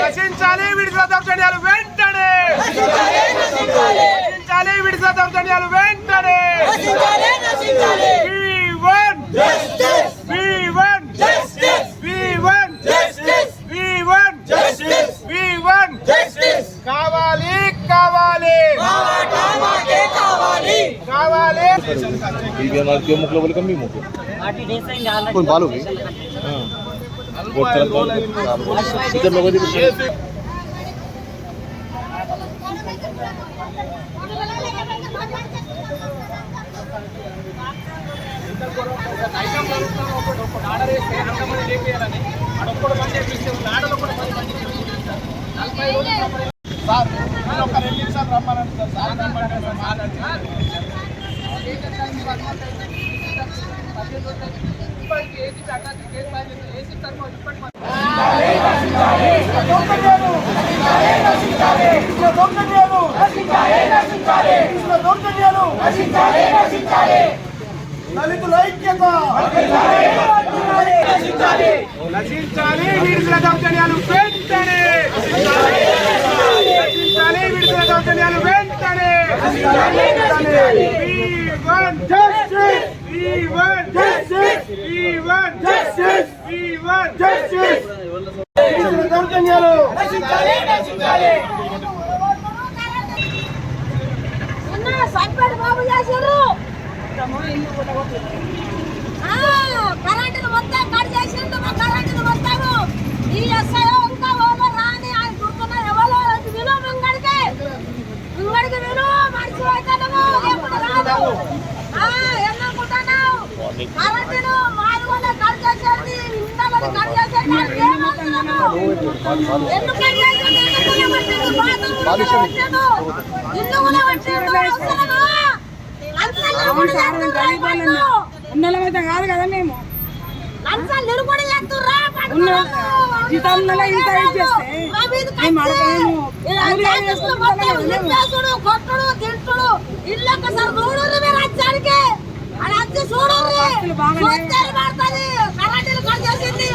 నశించాలి విడుదల దౌర్జన్యాలు వెంటనే. నశించాలి విడుదల దౌర్జన్యాలు వెంటనే. V1 V1 V1 V1 V1 కావాలి కావాలి కావాలి ठीक है हमारे क्यों मुकलो बोले कम भी मुकलो कौन बालू भी हाँ वोट चल इधर लोगों की సార్ నేను ఒక రెండు నిమిషాలు రమ్మనండి సార్ సార్ రమ్మంటే సార్ మాట్లాడి దళితుల ఐక్యత నశించాలి విడుదల దౌర్జన్యాలు వెంటనే నశించాలి. విడుదల దౌర్జన్యాలు వెంటనే దౌర్జన్యాలు బాబు చేశారు. ఆ, కరెంటును మొత్తం కట్ చేసిండు మా కరెంటును మొత్తము. ఈ ఎస్ఐ ఇంకా ఓలో రాని ఆయన గుర్తున్న ఎవరో విను ముంగడికి. ముంగడికి మనిషి రాదు ఆ, ఎన్ననుకుంటున్నావు కరెంటును మాది కూడా కట్ చేసేది ఇంతమంది కట్ చేసేది దానికి ఏమవుతున్నాము? ఎందుకు కట్ చేసేది? ఎందుకు కొనబట్టిండు? బాత్రూములు కూడా పెట్టిండు. ఇల్లు కూడా పెట్టిండు. అవసరమా? లంచాలు కూడా చేస్తుర్రా ఉన్నలమైతే కాదు కదా మేము జీతాలలో ఇంత మేము అడగలేము. ఇల్లు ఒక్కసారి చూడు రాజ్యానికి చూడు చూస్తారు పడుతుంది కట్ చేసింది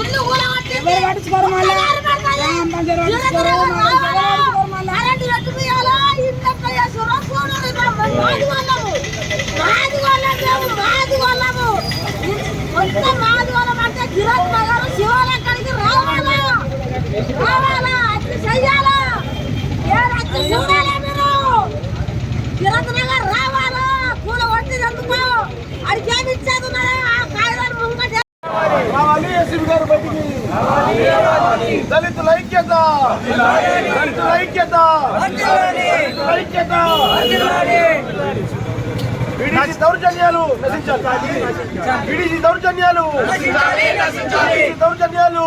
ఇల్లు కూడా ఎవరు పట్టించుకోరు మా రావాలా రావాలా పూల వడ్డీ ఎందుకు అది చేపించేది రావాలి గారు బయటికి దళితుల ఐక్యత! దళితుల ఐక్యత! దళితుల ఐక్యత విడిచి దౌర్జన్యాలు నశించాలి. విడిచి దౌర్జన్యాలు దౌర్జన్యాలు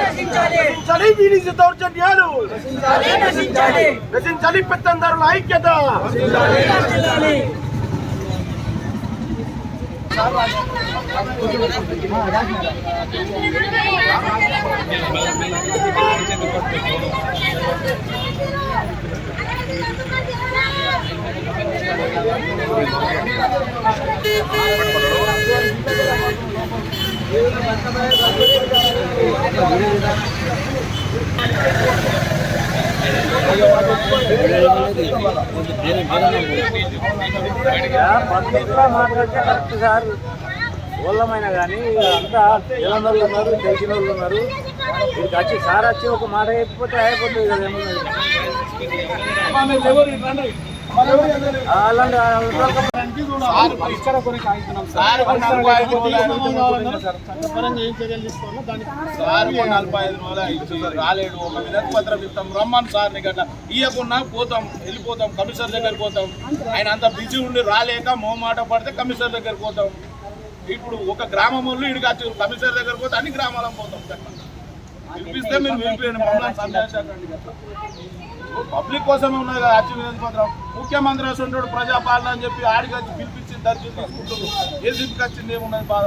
నశించాలి. విడిచి దౌర్జన్యాలు నశించాలి. పెత్తందారుల ఐక్యత! పబ్లిక్గా మాట్లాడితే కరెక్ట్ సార్ ఊళ్ళమైన కానీ అంతా తెలంగాణ ఉన్నారు తెలిసిన వాళ్ళు ఉన్నారు. వీడికి వచ్చి సార్ వచ్చి ఒక మాట చెప్పిపోతే అయిపోతుంది కదా ఏమన్నది. రాలేడు ఒక వినతి పత్రం ఇస్తాం. రమ్మని సార్ గట్ట ఇవ్వకుండా పోతాం వెళ్ళిపోతాం కమిషనర్ దగ్గరికి పోతాం. ఆయన అంత బిజీ ఉండి రాలేక మోమాట పడితే కమిషనర్ దగ్గరికి పోతాం. ఇప్పుడు ఒక గ్రామం వాళ్ళు ఇడికి వచ్చి కమిషనర్ దగ్గరికి పోతే అన్ని గ్రామాలకు పోతాం గట్ల. పిలిపిస్తే మీరు గట్ల. పబ్లిక్ కోసమే ఉన్నది కదా అచ్చి వినతి పత్రం ముఖ్యమంత్రి వస్తుంటాడు ప్రజాపాలన అని చెప్పి ఆడికి వచ్చి పిలిపించి దర్శనం ఏ జిప్కి వచ్చింది ఏమున్నది బాధ?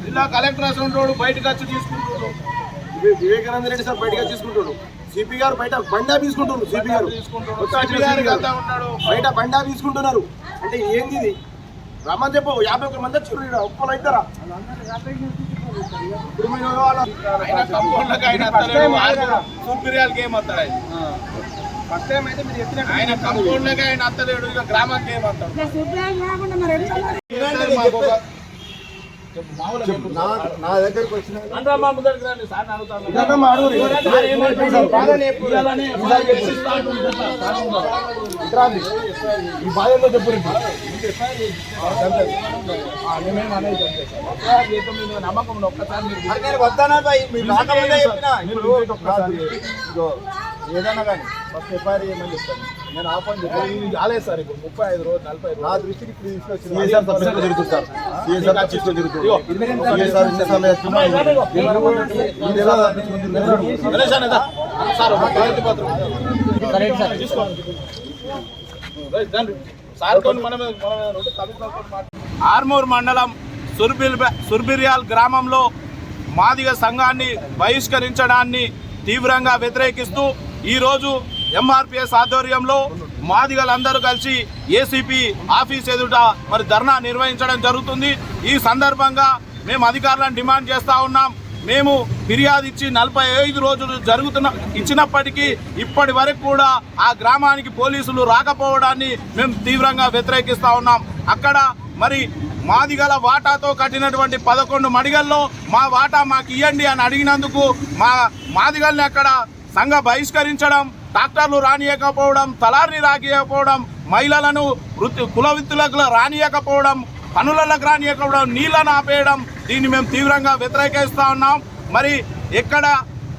జిల్లా కలెక్టర్ వస్తుంటాడు బయటకు వచ్చి తీసుకుంటాడు వివేకానంద రెడ్డి సార్ బయటగా తీసుకుంటాడు సిపి గారు బయట బండా తీసుకుంటున్నారు సిపి గారు. బయట బండా తీసుకుంటున్నారు. అంటే ఏంది ఇది? రమ్మని చెప్పు యాభై ఒక మంది వచ్చి ఉప్పలు అవుతారా ఇప్పుడు మీరు సూపిరియాలకి ఏం అత్తాడు ఆయన ఫస్ట్ టైం అయితే మీరు చెప్పిన ఆయన కంపౌండ్లకి ఆయన అత్తలేడు ఇక గ్రామానికి ఏం నా దగ్గరకు. ఈ బాధ్యత చెప్పు నమ్మకం. ఒక్కసారి భయ్? మీరు రాకముందే చెప్పినా. ఏదైనా కానీ ఫస్ట్ ఎఫ్ఐఆర్ చేయమని చెప్తాను నేను ఆపని చెప్పాను కాలేదు సార్ ఇప్పుడు ముప్పై ఐదు రోజులు నలభై నా దృష్టికి ఇప్పుడు తీసుకొచ్చింది. ఆర్మూర్ మండలం సుర్బిల్ సుర్బిరియాల్ గ్రామంలో మాదిగ సంఘాన్ని బహిష్కరించడాన్ని తీవ్రంగా వ్యతిరేకిస్తూ ఈరోజు ఎంఆర్పిఎస్ ఆధ్వర్యంలో మాదిగలందరూ కలిసి ఏసీపీ ఆఫీస్ ఎదుట మరి ధర్నా నిర్వహించడం జరుగుతుంది. ఈ సందర్భంగా మేము అధికారులను డిమాండ్ చేస్తూ ఉన్నాం. మేము ఫిర్యాదు ఇచ్చి నలభై ఐదు రోజులు జరుగుతున్న ఇచ్చినప్పటికీ ఇప్పటి వరకు కూడా ఆ గ్రామానికి పోలీసులు రాకపోవడాన్ని మేము తీవ్రంగా వ్యతిరేకిస్తూ ఉన్నాం. అక్కడ మరి మాదిగల వాటాతో కట్టినటువంటి పదకొండు మడిగల్లో మా వాటా మాకు ఇవ్వండి అని అడిగినందుకు మా మాదిగల్ని అక్కడ సంఘ బహిష్కరించడం డాక్టర్లు రానియకపోవడం తలారిని రాకపోవడం మహిళలను వృత్తి కుల వృత్తులకు రానియకపోవడం పనులకు రానియకపోవడం నీళ్ళను ఆపేయడం దీన్ని మేము తీవ్రంగా వ్యతిరేకిస్తూ ఉన్నాం. మరి ఎక్కడ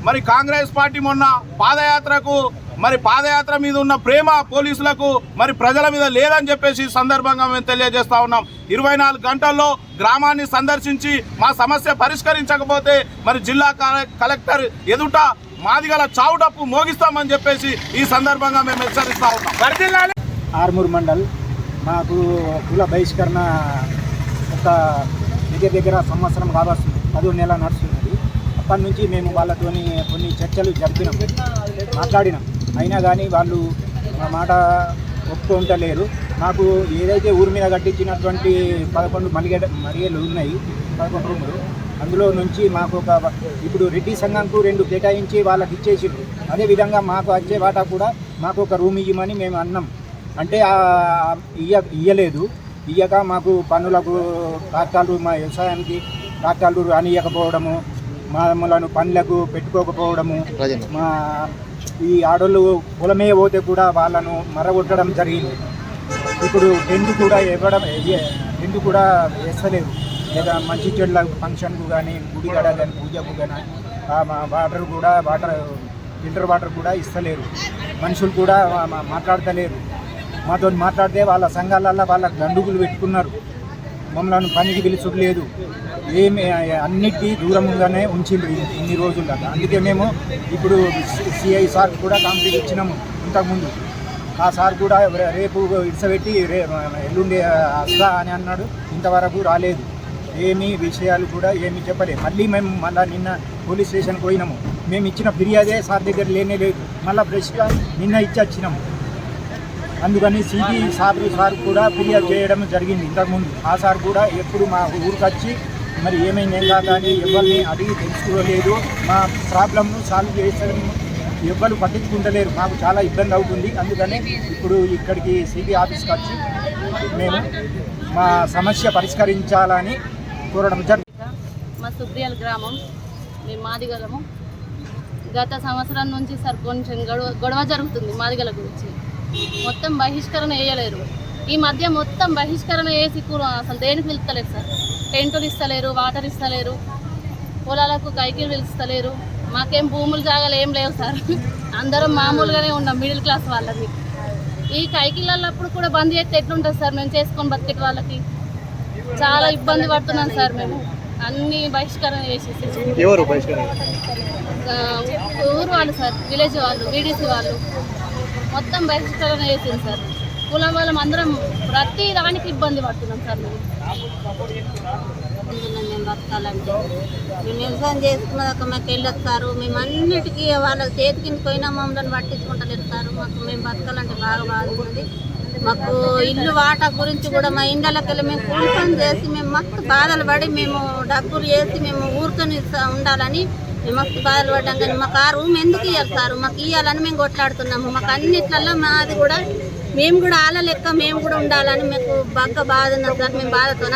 మరి కాంగ్రెస్ పార్టీ మొన్న పాదయాత్రకు మరి పాదయాత్ర మీద ఉన్న ప్రేమ పోలీసులకు మరి ప్రజల మీద లేదని చెప్పేసి సందర్భంగా మేము తెలియజేస్తా ఉన్నాం. ఇరవై నాలుగు గంటల్లో గ్రామాన్ని సందర్శించి మా సమస్య పరిష్కరించకపోతే మరి జిల్లా కలెక్టర్ ఎదుట మాదిగల చావుడప్పు మోగిస్తామని చెప్పేసి ఈ సందర్భంగా మేము హెచ్చరిస్తా ఉన్నాం. ఆర్మూర్ మండల్ మాకు కుల బహిష్కరణ ఒక దగ్గర దగ్గర సంవత్సరం కావస్తుంది పదో నెల నడుస్తున్నది. అప్పటి నుంచి మేము వాళ్ళతోని కొన్ని చర్చలు జరిపినాం మాట్లాడినాం. అయినా కానీ వాళ్ళు మా మాట ఒప్పుకుంటలేరు మాకు ఏదైతే ఊరి మీద కట్టించినటువంటి పదకొండు మలిగడ మలిగలు ఉన్నాయి పదకొండు రూములు అందులో నుంచి మాకు ఒక ఇప్పుడు రెడ్డి సంఘంకు రెండు కేటాయించి వాళ్ళకి ఇచ్చేసిండ్రు. అదేవిధంగా మాకు వచ్చే వాటా కూడా మాకు ఒక రూమ్ ఇవ్వమని మేము అన్నాం. అంటే ఇయ్య ఇయ్యలేదు. ఇయ్యక మాకు పన్నులకు ట్రాక్టర్లు మా వ్యవసాయానికి ట్రాక్టర్లు రానియకపోవడము మమ్మలను పనులకు పెట్టుకోకపోవడము మా ఈ ఆడోళ్ళు పొలమే పోతే కూడా వాళ్ళను మరగొట్టడం జరిగింది. ఇప్పుడు టెంట్ కూడా ఇవ్వడం టెంట్ కూడా వేస్తలేరు లేదా మంచి చెట్ల ఫంక్షన్కు కానీ గుడి గడ కానీ పూజకు కానీ వాటర్ కూడా వాటర్ ఫిల్టర్ వాటర్ కూడా ఇస్తలేరు. మనుషులు కూడా మాట్లాడతలేరు. మాతో మాట్లాడితే వాళ్ళ సంఘాలల్లో వాళ్ళ గండుగులు పెట్టుకున్నారు. మమ్మల్ని పనికి పిలుచుకులేదు ఏమి అన్నిటికీ దూరంగానే ఉంచిండ్రు ఇన్ని- ఇన్ని రోజుల అందుకే మేము ఇప్పుడు సిఐ సార్ కూడా కంప్లీట్ ఇచ్చినాము ఇంతకుముందు. ఆ సార్ కూడా రేపు ఇడిసబెట్టి రే ఎల్లుండి వస్తా అని అన్నాడు. ఇంతవరకు రాలేదు. ఏమి విషయాలు కూడా ఏమి చెప్పలేదు. మళ్ళీ మేము మళ్ళీ నిన్న పోలీస్ స్టేషన్కి పోయినాము. మేము ఇచ్చిన ఫిర్యాదే సార్ దగ్గర లేనే లేదు. మళ్ళీ ఫ్రెష్గా నిన్న ఇచ్చి వచ్చినాము. అందుకని సిటీ సార్ సార్ కూడా ఫిర్యాదు చేయడం జరిగింది ఇంతకుముందు. ఆ సార్ కూడా ఎప్పుడు మా ఊరికి వచ్చి మరి ఏమైంది ఏం కాదా అని ఎవరిని అడిగి తెలుసుకోలేదు. మా ప్రాబ్లమ్ను సాల్వ్ చేసే ఎవ్వరు పట్టించుకుంటలేరు. మాకు చాలా ఇబ్బంది అవుతుంది. అందుకని ఇప్పుడు ఇక్కడికి సిబి ఆఫీస్కి వచ్చి మేము మా సమస్య పరిష్కరించాలని కోరడం జరిగింది మా సుబ్రియల్ గ్రామం మేము మాదిగలము. గత సంవత్సరం నుంచి సార్ కొంచెం గొడవ గొడవ జరుగుతుంది మాదిగల గురించి. మొత్తం బహిష్కరణ వేయలేరు ఈ మధ్య మొత్తం బహిష్కరణ వేసి కూర అసలు దేనికి పిలుస్తలేరు సార్? టెంటులు ఇస్తలేరు వాటర్ ఇస్తలేరు పొలాలకు కైకిలు పిలుస్తలేరు. మాకేం భూములు జాగాలు ఏం లేవు సార్. అందరం మామూలుగానే ఉన్నాం మిడిల్ క్లాస్ వాళ్ళని ఈ కైకిళ్ళప్పుడు కూడా బంద్ చేస్తే ఎట్లుంటుంది సార్? మేము చేసుకొని బతికే వాళ్ళకి. చాలా ఇబ్బంది పడుతున్నాం సార్ మేము. అన్ని బహిష్కరణ చేసేసి. ఎవరు బహిష్కరణ? ఊరు వాళ్ళు సార్ విలేజ్ వాళ్ళు వీడీసీ వాళ్ళు. మొత్తం బహిష్కరణ చేసింది సార్. కులం వాళ్ళం అందరం ప్రతి దానికి ఇబ్బంది పడుతున్నాం సార్ మేము. మేము బతకాలంటే. మేము వ్యవసాయం చేసుకున్నాక మాకు వెళ్ళొస్తారు మేము అన్నిటికీ వాళ్ళ చేతి కింద పోయినా మమ్మల్ని పట్టించుకుంటలేరు సార్. మాకు మేము బతకాలంటే బాగా బాగుంది మాకు ఇల్లు వాటా గురించి కూడా మా ఇండ్లకెళ్ళి మేము కూలి చేసి మేము మస్తు బాధలు పడి మేము డబ్బులు వేసి మేము ఊరుకొని ఉండాలని మేము మస్తు బాధలు పడ్డాం. కానీ మాకు ఆ రూమ్ ఎందుకు ఇవ్వాలి సార్? మాకు ఇవ్వాలని మేము కొట్లాడుతున్నాము. మాకు అన్నిట్లలో మాది కూడా మేము కూడా ఆల లెక్క మేము కూడా ఉండాలని మాకు బాగా బాధ ఉన్నది సార్. మేము బాధతో